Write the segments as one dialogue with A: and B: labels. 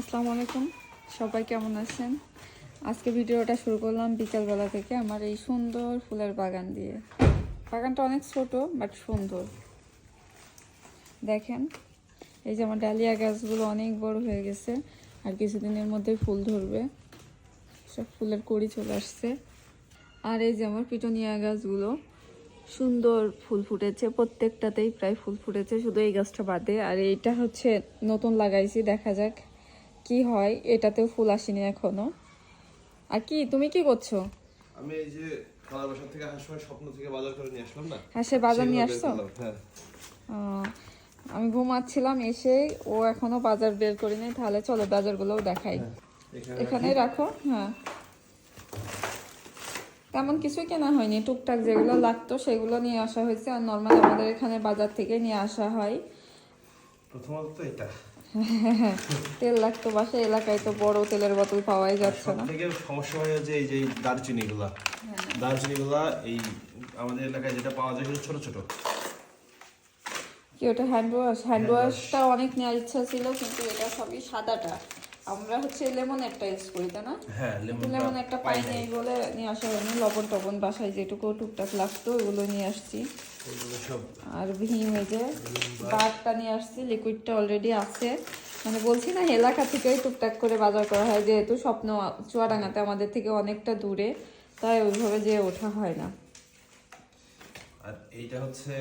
A: আসসালামু আলাইকুম। সবাই কেমন আছেন? আজকে ভিডিওটা শুরু করলাম বিকালবেলা থেকে আমার এই সুন্দর ফুলের বাগান দিয়ে। বাগানটা অনেক ছোট বাট সুন্দর। দেখেন, এই যে আমার ডালিয়া গাছগুলো অনেক বড় হয়ে গেছে, আর কিছুদিনের মধ্যে ফুল ধরবে। সব ফুলের কড়ি চলে আসছে। আর এই যে আমার পিটনিয়া গাছগুলো, সুন্দর ফুল ফুটেছে। প্রত্যেকটাতেই প্রায় ফুল ফুটেছে, শুধু এই গাছটা বাদে। আর এইটা হচ্ছে নতুন লাগাইছি, দেখা যাক। কি হয়? এটাতেও ফুল আসেনি এখনও। আর কি তুমি কি করছ?
B: আমি এই যে খালা বাসা থেকে সময় স্বপ্ন থেকে বাজার করে নিয়ে আসলাম না?
A: হ্যাঁ সে বাজার নিয়ে আসছো?
B: হ্যাঁ।
A: আমি ঘুমাচ্ছিলাম এসে ও এখনও বাজার বের করিনি তাহলে চলো বাজারগুলোও দেখাই।
B: এখানে
A: এখানেই রাখো। হ্যাঁ। তেমন কিছুই কেনা হয়নি টুকটাক যেগুলো লাগতো সেগুলো নিয়ে আসা হয়েছে আর নর্মাল আমাদের এখানে বাজার থেকে নিয়ে আসা হয়।
B: প্রথমত এটা।
A: তেল লাগতো বাসা এলাকায় তো বড় তেলের বোতল পাওয়াই যাচ্ছে না।
B: থেকে সমস্যা হয় যে এই যে দারচিনি গুলা দারচিনি গুলা এই আমাদের এলাকায় যেটা পাওয়া যায় সেটা ছোট ছোট।
A: কি ওটা হ্যান্ড ওয়াশ হ্যান্ড ওয়াশটা অনেক নেওয়ার ইচ্ছা ছিল কিন্তু এটা সবই সাদাটা। আমরা হচ্ছে লেমন একটা ইউজ করি তাই না?
B: হ্যাঁ লেমন
A: একটা পাই নেই। বলে নিয়ে আসা হয়নি। লবণ টবণ বাসায় যেটুকু টুকটাক লাগতো ওগুলো নিয়ে আসছি। আর ভীম এই যে বারটা নিয়ে আসছি লিকুইডটা অলরেডি আছে। মানে বলছি না এলাকা থেকেই টুকটাক করে বাজার করা হয় যেহেতু স্বপ্ন চুয়াডাঙ্গাতে আমাদের থেকে অনেকটা দূরে তাই ওইভাবে যে ওঠা হয় না।
B: আর এইটা হচ্ছে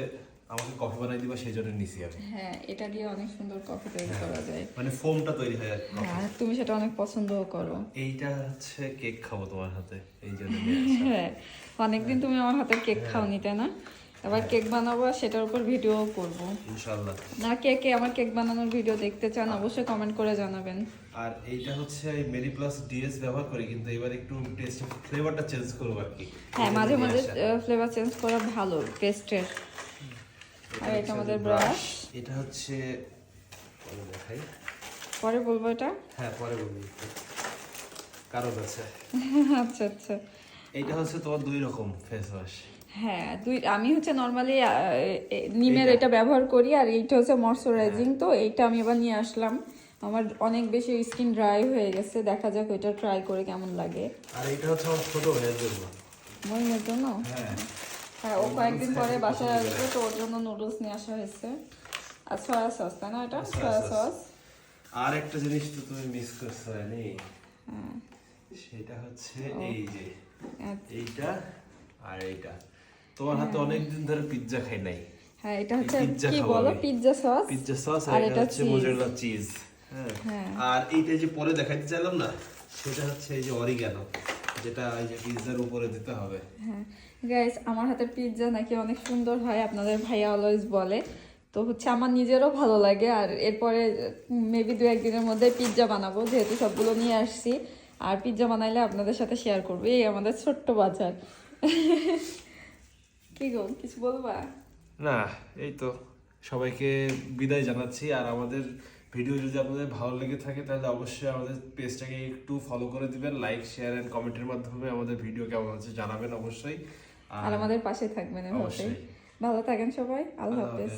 B: আমাকে কফি বানাই দিবা সেই জন্য নিছি আমি।
A: হ্যাঁ এটা দিয়ে অনেক সুন্দর কফি তৈরি করা যায়।
B: মানে ফোমটা তৈরি হয় আর
A: হ্যাঁ তুমি সেটা অনেক পছন্দও করো।
B: এইটা হচ্ছে কেক খাব তোমার হাতে এই জন্য
A: হ্যাঁ অনেকদিন তুমি আমার হাতের কেক খাওনি তাই না? এবার কেক বানাবো সেটার উপর ভিডিও করব।
B: ইনশাআল্লাহ।
A: না কে কে আমার কেক বানানোর ভিডিও দেখতে চান অবশ্যই কমেন্ট করে জানাবেন।
B: আর এইটা হচ্ছে মেরি প্লাস ডিএস ব্যবহার করি কিন্তু এবার একটু টেস্ট ফ্লেভারটা চেঞ্জ করব আর কি।
A: হ্যাঁ মাঝে মাঝে ফ্লেভার চেঞ্জ করা ভালো টেস্টের আর এটা
B: হচ্ছে
A: আমাদের ব্রাশ
B: এটা হচ্ছে পরে দেখাই।
A: পরে বলব এটা?
B: হ্যাঁ পরে বলবি। কারণ আছে।
A: আচ্ছা আচ্ছা।
B: এইটা হচ্ছে তোমার দুই রকম ফেস ওয়াশ
A: হ্যাঁ দুই আমি হচ্ছে নর্মালি নিমের এটা ব্যবহার করি আর এইটা হচ্ছে ময়শ্চারাইজিং তো এইটা আমি এবার নিয়ে আসলাম। আমার অনেক বেশি স্কিন ড্রাই হয়ে গেছে দেখা যাক ওইটা ট্রাই করে কেমন লাগে।
B: আর এইটা হচ্ছে আমার ছোট ভাইয়ের জন্য।
A: মহিমের জন্য?
B: হ্যাঁ।
A: হ্যাঁ ও কয়েকদিন পরে বাসায় আসবে তো ওর জন্য নুডলস নিয়ে আসা হয়েছে। আর সয়া সস তাই না এটা? সয়া সস
B: আর একটা জিনিস তো তুমি মিস করছ
A: হ্যাঁ।
B: সেটা হচ্ছে এই যে
A: আচ্ছা।
B: এইটা আর এইটা। তোমার হাতে অনেকদিন ধরে পিৎজা খাই নাই।
A: হ্যাঁ এটা হচ্ছে কি বলো? পিৎজা সস
B: পিৎজা সস
A: আর এটা
B: হচ্ছে মোজারেলা চিজ
A: হ্যাঁ।
B: হ্যাঁ। আর এইটা যে পরে দেখাতে চাইলাম না সেটা হচ্ছে এই যে অরিগানো যেটা এই যে পিৎজার উপরে দিতে হবে।
A: হ্যাঁ। গাইস আমার হাতের পিৎজা নাকি অনেক সুন্দর হয় আপনাদের ভাইয়া অলওয়েজ বলে। তো হচ্ছে আমার নিজেরও ভালো লাগে আর এরপরে মেবি দু একদিনের মধ্যে পিৎজা বানাবো যেহেতু সবগুলো নিয়ে আসছি। আর পিৎজা বানাইলে আপনাদের সাথে শেয়ার করব এই আমাদের ছোট্ট বাজার। কি গো কিছু বলবা?
B: না এই তো সবাইকে বিদায় জানাচ্ছি আর আমাদের ভিডিও যদি আপনাদের ভালো লেগে থাকে তাহলে অবশ্যই আমাদের পেজটাকে একটু ফলো করে দিবেন লাইক শেয়ার এন্ড কমেন্টের মাধ্যমে আমাদের ভিডিও কেমন হচ্ছে জানাবেন অবশ্যই।
A: আর আমাদের পাশে থাকবেন
B: অবশ্যই।
A: ভালো থাকেন সবাই আল্লাহ
B: হাফেজ।